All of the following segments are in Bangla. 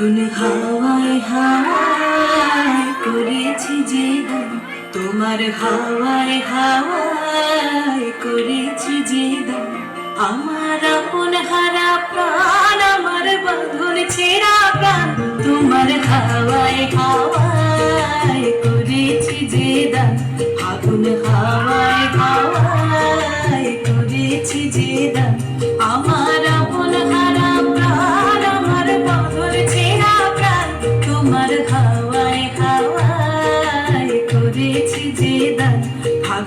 ফাগুন হাওয়ায় হাওয়ায় করেছি যে তোমার হাওয়ায় হাওয়ায় করেছি যে আমার আপন হারা প্রাণ, আমার বাঁধন ছেঁড়া প্রাণ, তোমার হাওয়ায় হাওয়ায় করেছি যে দান। ফাগুন হাওয়ায় হাওয়ায় করেছি যে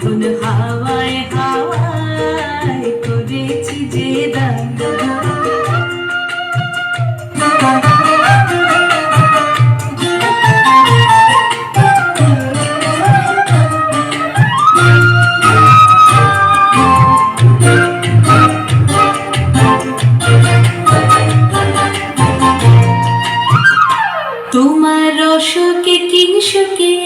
ফাগুন হাওয়ায় হাওয়ায় করেছি যে তোমার কিংসুকে তোমার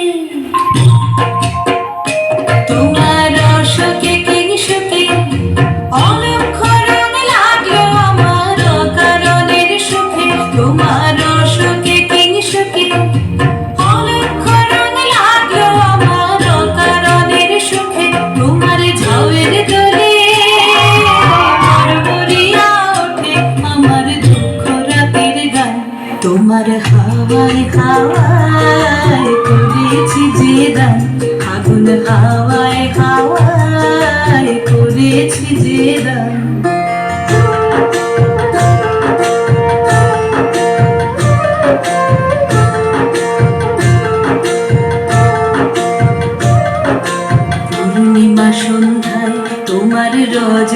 তোমার হাওয়ায় হাওয়ায় করেছি যে আগুন হাওয়ায় হাওয়ায় করেছি যে